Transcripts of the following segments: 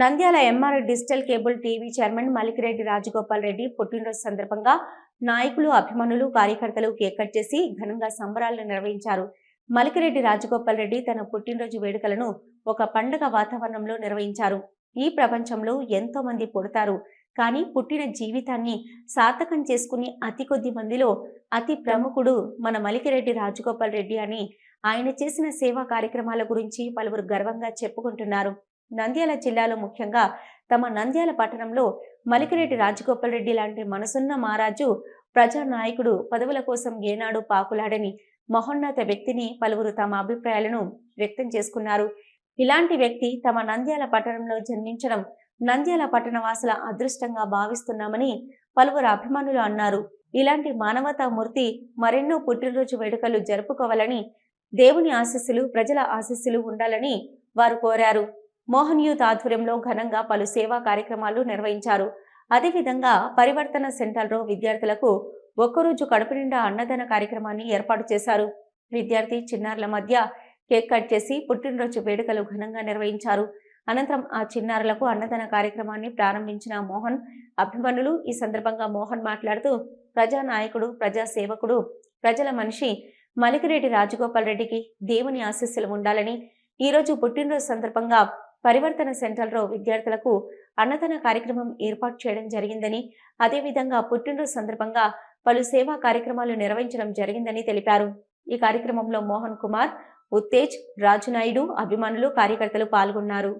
Nandyal MR digital cable TV chairman Malikireddy Rajagopal Reddy పుట్టినరోజు సందర్భంగా నాయకులు అభిమానులు కార్యకర్తలు కేక్ కట్ చేసి ఘనంగా సంబరాలను నిర్వహించారు. మలికిరెడ్డి రాజగోపాల్ రెడ్డి తన పుట్టినరోజు వేడుకలను ఒక పండగ వాతావరణంలో నిర్వహించారు. ఈ ప్రపంచంలో ఎంతో మంది పుడతారు. కానీ పుట్టిన జీవితాన్ని సార్థకం చేసుకుని అతి కొద్ది మందిలో అతి ప్రముఖుడు మన మలికిరెడ్డి రాజగోపాల్ రెడ్డి అని ఆయన చేసిన సేవా కార్యక్రమాల గురించి పలువురు గర్వంగా చెప్పుకుంటున్నారు. నంద్యాల జిల్లాలో ముఖ్యంగా తమ నంద్యాల పట్టణంలో మలికిరెడ్డి రాజగోపాల్ రెడ్డి లాంటి మనసున్న మహారాజు ప్రజానాయకుడు పదవుల కోసం ఏనాడు పాకులాడని మహోన్నత వ్యక్తిని పలువురు తమ అభిప్రాయాలను వ్యక్తం చేసుకున్నారు. ఇలాంటి వ్యక్తి తమ నంద్యాల పట్టణంలో జన్మించడం నంద్యాల పట్టణ వాసుల అదృష్టంగా భావిస్తున్నామని పలువురు అభిమానులు అన్నారు. ఇలాంటి మానవతా మూర్తి మరెన్నో పుట్టినరోజు వేడుకలు జరుపుకోవాలని దేవుని ఆశీస్సులు ప్రజల ఆశీస్సులు ఉండాలని వారు కోరారు. మోహన్ యూత్ ఆధ్వర్యంలో ఘనంగా పలు సేవా కార్యక్రమాలు నిర్వహించారు. అదేవిధంగా పరివర్తన సెంటర్లో విద్యార్థులకు ఒక్కరోజు కడుపు నిండా అన్నదాన కార్యక్రమాన్ని ఏర్పాటు చేశారు. విద్యార్థి చిన్నారుల మధ్య కేక్ కట్ చేసి పుట్టినరోజు వేడుకలు ఘనంగా నిర్వహించారు. అనంతరం ఆ చిన్నారులకు అన్నదాన కార్యక్రమాన్ని ప్రారంభించిన మోహన్ అభిమానులు ఈ సందర్భంగా మోహన్ మాట్లాడుతూ ప్రజానాయకుడు ప్రజాసేవకుడు ప్రజల మనిషి మలికిరెడ్డి రాజగోపాల్ రెడ్డికి దేవుని ఆశీస్సులు ఉండాలని ఈరోజు పుట్టినరోజు సందర్భంగా పరివర్తన సెంటర్లో విద్యార్థులకు అన్నదాన కార్యక్రమం ఏర్పాటు చేయడం జరిగిందని అదేవిధంగా పుట్టినరోజు సందర్భంగా పలు సేవా కార్యక్రమాలు నిర్వహించడం జరిగిందని తెలిపారు. ఈ కార్యక్రమంలో మోహన్ కుమార్ ఉత్తేజ్ రాజునాయుడు అభిమానులు కార్యకర్తలు పాల్గొన్నారు.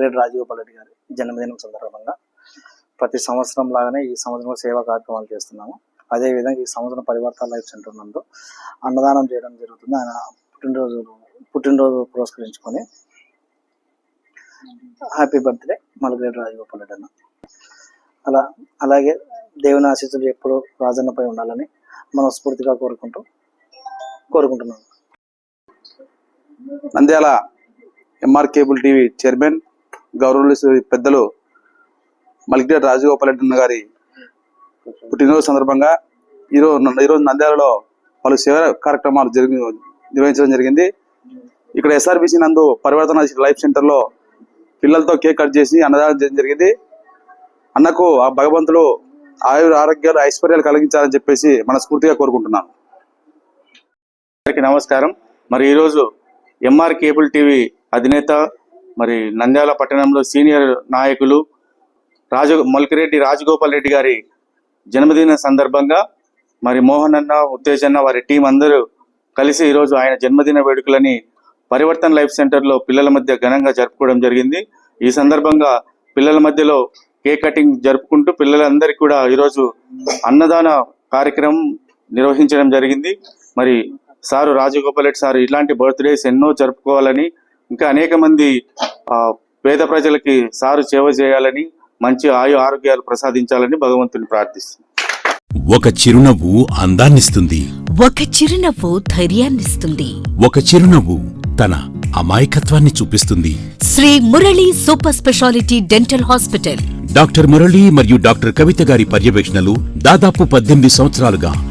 లేడీస్ రాజగోపాల్ రెడ్డి గారి జన్మదినం సందర్భంగా ప్రతి సంవత్సరం లాగానే ఈ సంవత్సరం సేవా కార్యక్రమాలు చేస్తున్నాము. అదేవిధంగా ఈ సంవత్సరం పరివర్తన లైఫ్ సెంటర్ నందు అన్నదానం చేయడం జరుగుతుంది. ఆయన పుట్టినరోజు పుట్టినరోజు పురస్కరించుకొని హ్యాపీ బర్త్డే మలగిరెడ్డి రాజగోపాల్ రెడ్డి అన్న. అలా అలాగే దేవుని ఆశీస్సులు ఎప్పుడూ రాజన్నపై ఉండాలని మనస్ఫూర్తిగా కోరుకుంటూ కోరుకుంటున్నాను. Nandyal MR cable TV chairman గౌరవలు పెద్దలు మలికిరెడ్డి రాజగోపాల్ రెడ్డి అన్న గారి పుట్టినరోజు సందర్భంగా ఈరోజు ఈరోజు నంద్యాలలో పలు సేవ కార్యక్రమాలు జరిగి నిర్వహించడం జరిగింది. ఇక్కడ ఎస్ఆర్బిసి నందు పరివర్తన లైఫ్ సెంటర్లో పిల్లలతో కేక్ కట్ చేసి అన్నదానం చేయడం జరిగింది. అన్నకు ఆ భగవంతుడు ఆయుర ఆరోగ్యాలు ఐశ్వర్యాలు కలిగించాలని చెప్పేసి మనస్ఫూర్తిగా కోరుకుంటున్నాను. అందరికీ నమస్కారం. మరి ఈరోజు ఎంఆర్ కేబుల్ టీవీ అధినేత మరి నంద్యాల పట్టణంలో సీనియర్ నాయకులు రాజ మొలకిరెడ్డి రాజగోపాల్ రెడ్డి గారి జన్మదిన సందర్భంగా మరి మోహన్ అన్న ఉత్తేజన్న వారి టీం అందరూ కలిసి ఈరోజు ఆయన జన్మదిన వేడుకలని పరివర్తన్ లైఫ్ సెంటర్లో పిల్లల మధ్య ఘనంగా జరుపుకోవడం జరిగింది. ఈ సందర్భంగా పిల్లల మధ్యలో కేక్ కటింగ్ జరుపుకుంటూ పిల్లలందరికీ కూడా ఈరోజు అన్నదాన కార్యక్రమం నిర్వహించడం జరిగింది. మరి సారు రాజగోపాల్ రెడ్డి సార్ ఇలాంటి బర్త్డేస్ ఎన్నో జరుపుకోవాలని ఇంకా అనేక మంది ఆ, పేద ప్రజలకి సారు సేవ చేయాలని మంచి ఆయు ఆరోగ్యాలు ప్రసాదించాలని భగవంతుని ప్రార్థిస్తున్నాను ఒక చిరునవ్వు అందాన్నిస్తుంది. ఒక చిరునవ్వు ధైర్యాన్నిస్తుంది. ఒక చిరునవ్వు తన అమాయకత్వాన్ని చూపిస్తుంది. Sri Murali super speciality dental hospital. Doctor Murali మరియు డాక్టర్ కవిత గారి పర్యవేక్షణలు దాదాపు పద్దెనిమిది సంవత్సరాలుగా